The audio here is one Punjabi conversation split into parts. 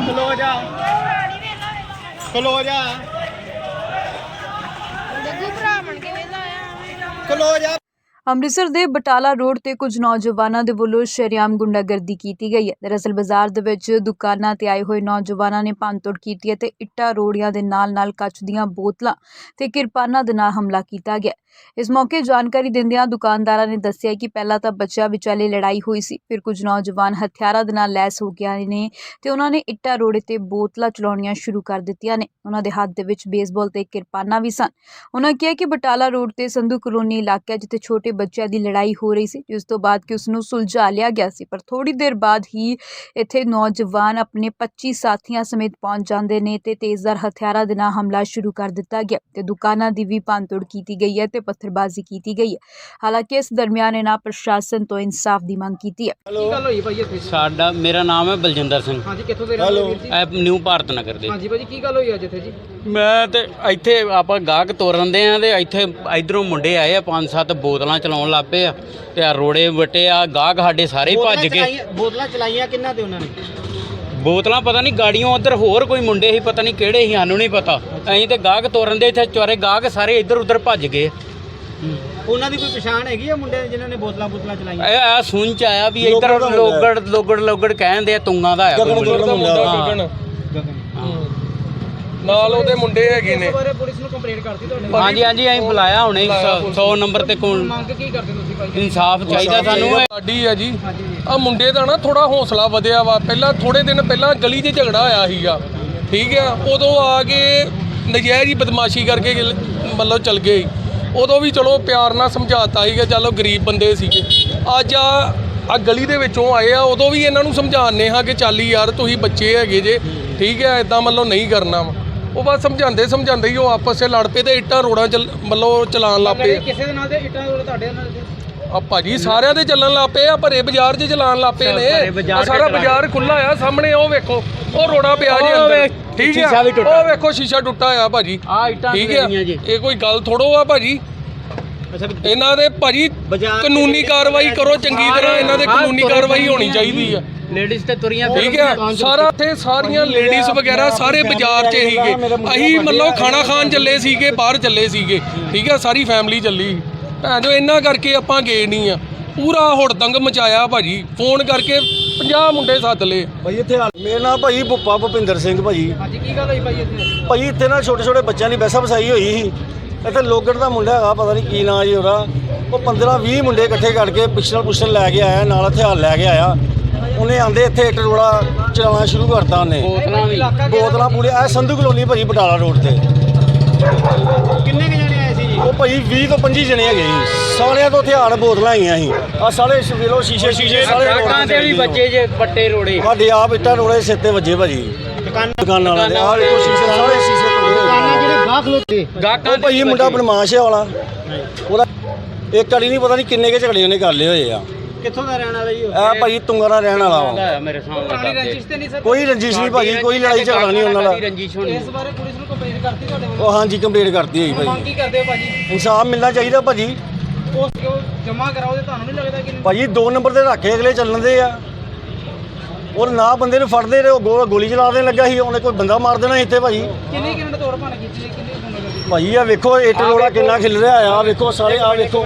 ਖਲੋ ਜਾ। ਖਲੋ ਜਾ। ਗੱਗੂ ਭਰਾ ਬਣ ਕੇ ਵੇਲਾ ਆਇਆ ਖਲੋ ਜਾ। ਅੰਮ੍ਰਿਤਸਰ ਦੇ ਬਟਾਲਾ ਰੋਡ ਤੇ ਕੁਝ ਨੌਜਵਾਨਾਂ ਦੇ ਵੱਲੋਂ ਸ਼ਰੇਆਮ ਗੁੰਡਾਗਰਦੀ ਕੀਤੀ ਗਈ ਹੈ। ਦਰਅਸਲ ਬਾਜ਼ਾਰ ਦੇ ਵਿੱਚ ਦੁਕਾਨਾਂ ਤੇ ਆਏ ਹੋਏ ਨੌਜਵਾਨਾਂ ਨੇ ਭੰਨਤੋੜ ਕੀਤੀ ਹੈ ਤੇ ਇੱਟਾਂ ਰੋੜੀਆਂ ਦੇ ਨਾਲ-ਨਾਲ ਕੱਚ ਦੀਆਂ ਬੋਤਲਾਂ ਤੇ ਕਿਰਪਾਨਾਂ ਦੇ ਨਾਲ ਹਮਲਾ ਕੀਤਾ ਗਿਆ ਇਸ ਮੌਕੇ ਜਾਣਕਾਰੀ ਦਿੰਦਿਆਂ ਦੁਕਾਨਦਾਰਾਂ ਨੇ ਦੱਸਿਆ ਕਿ ਪਹਿਲਾਂ ਤਾਂ ਬੱਚਿਆਂ ਵਿਚਾਲੇ ਲੜਾਈ ਹੋਈ ਸੀ, ਫਿਰ ਕੁਝ ਨੌਜਵਾਨ ਹਥਿਆਰਾਂ ਦੇ ਨਾਲ ਲੈਸ ਹੋ ਗਏ ਨੇ ਤੇ ਉਹਨਾਂ ਨੇ ਇੱਟਾਂ ਰੋੜੇ ਤੇ ਬੋਤਲਾਂ ਚਲਾਉਣੀਆਂ ਸ਼ੁਰੂ ਕਰ ਦਿੱਤੀਆਂ ਨੇ। ਉਹਨਾਂ ਦੇ ਹੱਥ ਦੇ ਵਿੱਚ ਬੇਸਬਾਲ ਤੇ ਕਿਰਪਾਨਾਂ ਵੀ ਸਨ। ਉਹਨਾਂ ਕਿਹਾ ਕਿ ਬਟਾਲਾ ਰੋਡ ਤੇ ਸੰਧੂ ਕਲੋਨੀ ਇਲਾਕਾ ਜਿੱਥੇ ਛੋਟੇ ਬੱਚਿਆਂ ਦੀ ਲੜਾਈ ਹੋ ਰਹੀ ਸੀ ਜਿਸ ਤੋਂ ਬਾਅਦ ਕਿ ਉਸ ਨੂੰ ਸੁਲਝਾ ਲਿਆ ਗਿਆ ਸੀ। ਪਰ ਥੋੜੀ ਦੇਰ ਬਾਅਦ ਹੀ ਇੱਥੇ ਨੌਜਵਾਨ ਆਪਣੇ 25 ਸਾਥੀਆਂ ਸਮੇਤ ਪਹੁੰਚ ਜਾਂਦੇ ਨੇ ਤੇ ਤੇਜ਼ਧਾਰ ਹਥਿਆਰਾਂ ਦੇ ਨਾਲ ਹਮਲਾ ਸ਼ੁਰੂ ਕਰ ਦਿੱਤਾ ਗਿਆ ਤੇ ਦੁਕਾਨਾਂ ਦੀ ਵੀ ਭੰਨਤੋੜ ਕੀਤੀ ਗਈ ਹੈ ਤੇ ਪੱਥਰਬਾਜ਼ੀ ਕੀਤੀ ਗਈ ਹੈ। ਹਾਲਾਂਕਿ ਇਸ ਦਰਮਿਆਨ ਇਹਨਾਂ ਪ੍ਰਸ਼ਾਸਨ ਤੋਂ ਇਨਸਾਫ ਦੀ ਮੰਗ ਕੀਤੀ ਹੈ। ਸਾਡਾ ਮੇਰਾ ਨਾਮ ਹੈ ਬਲਜਿੰਦਰ ਸਿੰਘ। ਹਾਂਜੀ ਕਿੱਥੋਂ ਦੇ ਰਹਿਣ ਵਾਲੇ ਵੀਰ ਜੀ? ਇਹ ਨਿਊ ਭਾਰਤ ਨਗਰ ਦੇ। ਹਾਂਜੀ ਭਾਜੀ ਕੀ ਗੱਲ ਹੋਈ ਅੱਜ ਇੱਥੇ ਜੀ? ਮੈਂ ਤੇ ਇੱਥੇ ਆਪਾਂ ਗਾਹਕ ਤੋਰਨ ਦੇ ਆ ਤੇ ਇੱਥੇ ਇਧਰੋਂ ਮੁੰਡੇ ਆਏ ਆ ਪੰਜ ਸੱਤ ਬੋਤਲਾਂ ਚਲਾਉਣ ਲੱਗ ਪਏ ਆ ਤੇ ਆ ਰੋੜੇ ਵਟੇ ਆ ਗਾਹਕ ਸਾਡੇ ਸਾਰੇ ਹੀ ਭੱਜ ਗਏ। ਬੋਤਲਾਂ ਚਲਾਈਆਂ ਕਿੰਨਾ ਤੇ ਉਹਨਾਂ ਨੇ? ਬੋਤਲਾਂ ਪਤਾ ਨਹੀਂ ਗਾੜੀਆਂ ਉਧਰ ਹੋਰ ਕੋਈ ਮੁੰਡੇ ਸੀ ਪਤਾ ਨਹੀਂ ਕਿਹੜੇ ਸੀ ਸਾਨੂੰ ਨਹੀਂ ਪਤਾ। ਅਸੀਂ ਤੇ ਗਾਹਕ ਤੋਰਨ ਦੇ ਇੱਥੇ ਚੋਰੇ ਗਾਹਕ ਸਾਰੇ ਇੱਧਰ ਉੱਧਰ ਭੱਜ ਗਏ। ਉਹਨਾਂ ਦੀ ਕੋਈ ਪਛਾਣ ਹੈਗੀ ਆ ਮੁੰਡੇ ਜਿਨ੍ਹਾਂ ਨੇ ਬੋਤਲਾਂ ਬੋਤਲਾਂ ਚਲਾਈਆਂ? ਇਹ ਆ ਸੁਣ ਚ ਆਇਆ ਵੀ ਇੱਧਰ ਲੋਗੜ ਲੋਗੜ ਲੋਗੜ ਕਹਿੰਦੇ ਆ ਤੁੰਗਾ ਦਾ ਆ ਕੋਈ ਮੁੰਡਾ। ਨਾਲ ਉਹਦੇ ਮੁੰਡੇ ਹੈਗੇ ਨੇ। ਇਸ ਬਾਰੇ ਪੁਲਿਸ ਨੂੰ ਕੰਪਲੇਂਟ ਕਰਤੀ ਤੁਹਾਡੇ ਹਾਂਜੀ ਹਾਂਜੀ ਅਸੀਂ ਬੁਲਾਇਆ ਹੁਣੇ 100 ਨੰਬਰ ਤੇ ਕੋਲ। ਮੰਗ ਕੀ ਕਰਦੇ ਤੁਸੀਂ ਭਾਈ ਇਨਸਾਫ ਚਾਹੀਦਾ ਸਾਨੂੰ ਇਹ। ਸਾਡੀ ਆ ਜੀ। ਆ ਮੁੰਡੇ ਦਾ ਨਾ ਥੋੜਾ ਹੌਸਲਾ ਵਧਿਆ ਵਾ। ਪਹਿਲਾਂ ਥੋੜੇ ਦਿਨ ਪਹਿਲਾਂ ਗਲੀ 'ਚ ਝਗੜਾ ਆਇਆ ਸੀਗਾ। ਠੀਕ ਆ? ਉਦੋਂ ਆ ਕੇ ਨਜਾਇਜ਼ ਹੀ ਬਦਮਾਸ਼ੀ ਕਰਕੇ ਮਤਲਬ ਚਲ ਗਏ। ਉਦੋਂ ਵੀ ਚਲੋ ਪਿਆਰ ਨਾਲ ਸਮਝਾਤਾ ਸੀਗਾ ਚਲੋ ਗਰੀਬ ਬੰਦੇ ਸੀਗੇ। ਅੱਜ ਆ ਆ ਗਲੀ ਦੇ ਵਿੱਚੋਂ ਆਏ ਆ ਉਦੋਂ ਵੀ ਇਹਨਾਂ ਨੂੰ ਸਮਝਾਉਂਦੇ ਹਾਂ ਕਿ ਚੱਲ ਯਾਰ ਤੁਸੀਂ ਬੱਚੇ ਹੈਗੇ ਜੇ। ਠੀਕ ਹੈ ਇਦਾਂ ਮਤਲਬ ਨਹੀਂ ਕਰਨਾ ਵਾ। ਉਹ ਬਸ ਸਮਝਾਉਂਦੇ ਸਮਝਾਉਂਦੇ ਹੀ ਉਹ ਆਪਸ 'ਚ ਲੜ ਪਏ ਤੇ ਇੱਟਾਂ ਰੋੜਾਂ ਚ ਮਤਲਬ ਚਲਾਉਣ ਲੱਗ ਪਏ। ਕਿਸੇ ਦੇ ਨਾਲ ਦੇ ਇੱਟਾਂ ਰੋੜੇ ਤੁਹਾਡੇ ਨਾਲ ਆ ਭਾਜੀ ਸਾਰਿਆਂ ਦੇ ਚੱਲਣ ਲੱਗ ਪਏ ਆ ਭਰੇ ਬਾਜ਼ਾਰ 'ਚ ਚਲਾਣ ਲੱਗ ਪਏ ਨੇ। ਆਹ ਸਾਰਾ। ਬਾਜ਼ਾਰ ਖੁੱਲਾ ਆ ਸਾਹਮਣੇ ਉਹ ਵੇਖੋ ਉਹ ਰੋੜਾ ਪਿਆ ਜੀ ਅੰਦਰ। ਠੀਕ ਆ। ਉਹ ਵੇਖੋ ਸ਼ੀਸ਼ਾ ਟੁੱਟਾ ਆ ਭਾਜੀ। ਆ ਇੱਟਾਂ ਠੀਕ ਆ ਇਹ ਕੋਈ ਗੱਲ ਥੋੜੋ ਆ ਭਾਜੀ। ਇਹਨਾਂ ਦੇ ਭਾਜੀ ਕਾਨੂੰਨੀ ਕਾਰਵਾਈ ਕਰੋ ਚੰਗੀ ਤਰ੍ਹਾਂ ਇਹਨਾਂ ਦੇ ਕਾਨੂੰਨੀ ਕਾਰਵਾਈ ਹੋਣੀ ਚਾਹੀਦੀ ਆ। ਲੇਡੀਜ਼ ਤੇ ਤੁਰੀਆਂ ਠੀਕ ਹੈ ਸਾਰਾ ਇੱਥੇ ਸਾਰੀਆਂ ਲੇਡੀਜ਼ ਵਗੈਰਾ ਸਾਰੇ ਬਾਜ਼ਾਰ 'ਚ ਸੀਗੇ। ਅਸੀਂ ਮਤਲਬ ਖਾਣਾ ਖਾਣ ਚੱਲੇ ਸੀਗੇ ਬਾਹਰ ਚੱਲੇ ਸੀਗੇ। ਠੀਕ ਹੈ ਸਾਰੀ ਫੈਮਿਲੀ ਚੱਲੀ। ਭੈਣ ਜੋ ਇੰਨਾ ਕਰਕੇ ਆਪਾਂ ਗਏ ਨਹੀਂ ਆ। ਪੂਰਾ ਹੁੜਦੰਗ ਮਚਾਇਆ ਭਾਜੀ। ਫੋਨ ਕਰਕੇ 50 ਮੁੰਡੇ ਸੱਦ ਲਏ। ਭਾਈ ਇੱਥੇ ਹਾਲ- ਮੇਰਾ ਨਾਮ ਭਾਈ ਭੁੱਪਾ ਭੁਪਿੰਦਰ ਸਿੰਘ ਭਾਜੀ ਹਾਂਜੀ ਕੀ ਗੱਲ ਹੋਈ ਭਾਈ ਇੱਥੇ? ਭਾਈ ਇੱਥੇ ਨਾ ਛੋਟੇ ਛੋਟੇ ਬੱਚਿਆਂ ਦੀ ਵੈਸਾ ਵਸਾਈ ਹੋਈ ਸੀ। ਇੱਥੇ ਲੋਗੜ ਦਾ ਮੁੰਡਾ ਹੈਗਾ ਪਤਾ ਨਹੀਂ ਕੀ ਨਾਂ ਜੀ ਉਹਦਾ। ਉਹ 15 20 ਮੁੰਡੇ ਇਕੱਠੇ ਕਰਕੇ ਪਿਸਟਲ ਪੁਸਟਲ ਲੈ ਕੇ ਆਇਆ ਨਾਲ ਹਥਿਆਰ ਲੈ ਕੇ ਆਇਆ। ਉਹਨੇ ਆਂਦੇ ਇੱਥੇ ਇੱਟ ਰੋੜਾ ਚਲਾਉਣਾ ਸ਼ੁਰੂ ਕਰਤਾ ਉਹਨੇ। ਬੋਤਲਾਂ ਵੀ। ਬੋਤਲਾਂ ਪੂਰੇ ਇਹ ਸੰਧੂ ਕਲੋਨੀ ਭਾਜੀ ਬਟਾਲਾ ਰੋਡ ਤੇ। ਕਿੰਨੇ ਕੁ ਜਣੇ ਆਏ ਸੀ? ਜੀ ਉਹ ਭਾਈ 20 ਤੋਂ 25 ਜਣੇ ਹੈਗੇ ਜੀ ਸਾਰਿਆਂ ਤੋਂ ਹਥਿਆਰ ਬੋਤਲਾਂ ਆਈਆਂ ਸੀ। ਆ ਸਾਰੇ ਵੇਲੋ ਸ਼ੀਸ਼ੇ ਸ਼ੀਸ਼ੇ ਸਾਰੇ ਸੜਕਾਂ ਤੇ ਵੀ ਬੱਚੇ ਜੇ ਬੱਟੇ ਰੋੜੇ। ਸਾਡੇ ਆਪ ਇੱਟਾਂ ਰੋੜੇ ਸਿਰ ਤੇ ਵੱਜੇ ਭਾਜੀ। ਦੁਕਾਨ ਦੁਕਾਨਾਂ ਵਾਲੇ ਦੇ। ਆਹ ਸ਼ੀਸ਼ੇ ਸਾਰੇ ਸ਼ੀਸ਼ੇ ਤੋੜੇ ਜਿਹੜੇ ਗਾਹਕ ਲੋਤੇ ਗਾਹਕਾਂ ਉਹ ਭਾਈ ਮੁੰਡਾ ਬਦਮਾਸ਼ ਹੈ ਵਾਲਾ। ਉਹਦਾ ਇੱਕ ਵਾਲੀ ਨਹੀਂ ਪਤਾ ਨਹੀਂ ਕਿੰਨੇ ਕੇ ਝਗੜੇ ਉਹਨੇ ਕਰ ਲਏ ਹੋਏ ਆ। ਕਿੱਥੋਂ ਦਾ ਰਹਿਣ ਵਾਲਾ ਜੀ ਉਹ? ਇਹ ਭਾਈ ਤੁੰਗਾ ਦਾ ਰਹਿਣ ਵਾਲਾ ਵਾ। ਮੇਰੇ ਸਾਹਮਣੇ ਪੁਰਾਣੀ। ਰੰਜਿਸ਼ ਤੇ ਨਹੀਂ ਸਰ? ਕੋਈ ਰੰਜਿਸ਼ ਨਹੀਂ ਭਾਜੀ ਕੋਈ ਲੜਾਈ ਝਗੜਾ ਨਹੀਂ ਉਹਨਾਂ ਦਾ। ਕਾਹਦੀ ਰੰਜਿਸ਼ ਹੋਣੀ ਇਸ ਬਾਰੇ ਪੁਲਿਸ ਨੂੰ ਕੰਪਲੇਂਟ ਕਰਤੀ ਤੁਹਾਡੇ ਵੱਲੋਂ? ਉਹ ਹਾਂਜੀ ਕੰਪਲੀਟ ਕਰਤੀ ਹੋਈ ਮੰਗ ਭਾਈ ਕੀ ਕਰਦੇ ਹੋ ਭਾਜੀ? ਇਨਸਾਫ ਮਿਲਣਾ ਚਾਹੀਦਾ ਭਾਜੀ। ਉਸ ਕਿਉਂ ਜਮਾ ਕਰਾਓ ਤੇ ਤੁਹਾਨੂੰ ਨਹੀਂ ਲੱਗਦਾ ਕਿ ਭਾਜੀ ਦੋ ਨੰਬਰ ਤੇ ਰੱਖੇ ਅਗਲੇ ਚੱਲਣ ਦੇ ਆ। ਔਰ ਨਾ ਬੰਦੇ ਨੂੰ ਫੜਦੇ ਰਹੇ ਉਹ ਗੋ- ਗੋਲੀ ਚਲਾ ਦੇਣ ਲੱਗਾ ਸੀ ਉਹਨੇ ਕੋਈ ਬੰਦਾ ਮਾਰ ਦੇਣਾ ਸੀ ਇੱਥੇ ਭਾਜੀ। ਕਿੰਨੀ ਕਿੰਨੇ ਤੋੜ ਭੰਨ ਕੀਤੀ ਹੈ ਕਿੰਨੀ ਗੁੰਡਾ ਕਰਦੀ ਭਾਜੀ ਆ ਵੇਖੋ ਇੱਟ ਰੋੜਾ ਕਿੰਨਾ ਖਿਲ ਰਿਹਾ ਆ ਆਹ ਵੇਖੋ ਸਾਰੇ ਆ ਵੇਖੋ।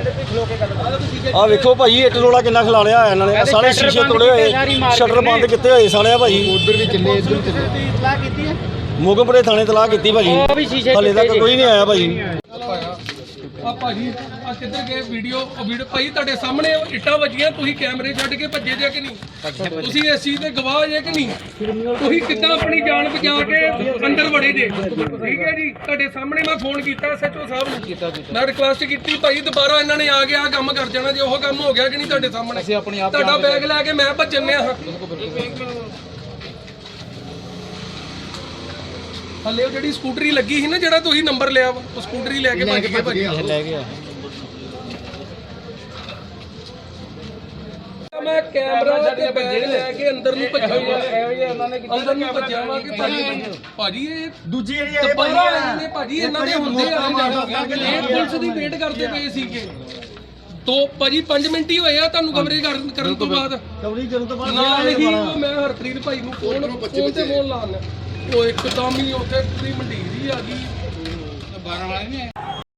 ਆ ਵੇਖੋ ਭਾਜੀ ਇੱਟ ਰੋੜਾ ਕਿੰਨਾ ਖਿਲਾ ਲਿਆ ਹੋਇਆ ਇਹਨਾਂ ਨੇ। ਆਹ ਸਾਰੇ ਸ਼ੀਸ਼ੇ ਤੋੜੇ ਹੋਏ ਸ਼ਟਰ ਬੰਦ ਕੀਤੇ ਹੋਏ ਸਾਰੇ ਆ ਭਾਜੀ। ਉਧਰ ਵੀ ਕਿੰਨੇ ਇੱਧਰ ਦੀ ਇਤਲਾਹ ਕੀਤੀ ਹੈ? ਮੋਗਮਪੁਰੇ ਥਾਣੇ ਤਲਾਹ ਕੀਤੀ ਭਾਜੀ। ਉਹ ਵੀ ਸ਼ੀਸ਼ੇ ਹਲੇ ਤੱਕ ਕੋਈ ਨਹੀਂ ਆਇਆ ਭਾਜੀ। ਆ ਭਾਜੀ ਆ ਕਿੱਧਰ ਗਏ ਵੀਡੀਓ ਉਹ ਵੀਡੀਓ ਭਾਈ ਤੁਹਾਡੇ ਸਾਹਮਣੇ ਉਹ ਇੱਟਾਂ ਵੱਜੀਆਂ ਤੁਸੀਂ ਕੈਮਰੇ ਛੱਡ ਕੇ ਭੱਜੇ ਜੇ ਕਿ ਨਹੀਂ? ਤੁਸੀਂ ਇਸ ਚੀਜ਼ ਦੇ ਗਵਾਹ ਜੇ ਕਿ ਨਹੀਂ? ਤੁਸੀਂ ਕਿੱਦਾਂ ਆਪਣੀ ਜਾਨ ਬਚਾ ਕੇ ਅੰਦਰ ਵੜੇ ਜੇ? ਠੀਕ ਹੈ ਜੀ ਤੁਹਾਡੇ ਸਾਹਮਣੇ ਮੈਂ ਫੋਨ ਕੀਤਾ ਸੱਚੋ ਸਾਹਿਬ ਨੂੰ। ਕੀਤਾ ਮੈਂ ਰਿਕੁਐਸਟ ਕੀਤੀ ਭਾਈ ਦੁਬਾਰਾ ਇਹਨਾਂ ਨੇ ਆ ਕੇ ਆ ਕੰਮ ਕਰ ਜਾਣਾ ਜੇ ਉਹ ਕੰਮ ਹੋ ਗਿਆ ਕਿ ਨਹੀਂ ਤੁਹਾਡੇ ਸਾਹਮਣੇ? ਤੁਹਾਡਾ ਬੈਗ ਲੈ ਕੇ ਮੈਂ ਭੱਜਣੇ ਆ ਹਲੇ ਉਹ ਜਿਹੜੀ ਸਕੂਟਰੀ ਲੱਗੀ ਸੀ ਨਾ ਜਿਹੜਾ ਤੁਸੀਂ ਨੰਬਰ ਲਿਆ ਉਹ ਸਕੂਟਰੀ ਲੈ ਕੇ ਭੱਜ ਗਿਆ ਭਾਜੀ ਲੈ ਗਿਆ। ਮੈਂ ਕੈਮਰਾ ਤੇ ਬੰਦੇ ਲੈ ਕੇ ਅੰਦਰ ਨੂੰ ਮਿੰਟ ਹੀ ਹੋਏ ਆ ਤੁਹਾਨੂੰ ਕਵਰੇਜ ਕਰਨ ਤੋਂ ਬਾਅਦ। ਹਰਪ੍ਰੀਤ ਭਾਈ ਨੂੰ ਫੋਨ ਫੋਨ ਤੇ ਫੋਨ ਉਹ ਇੱਕਦਮ ਹੀ ਉੱਥੇ ਪੂਰੀ ਮੰਡੀਰੀ ਆ ਗਈ। 12 ਵਾਲੇ ਨੇ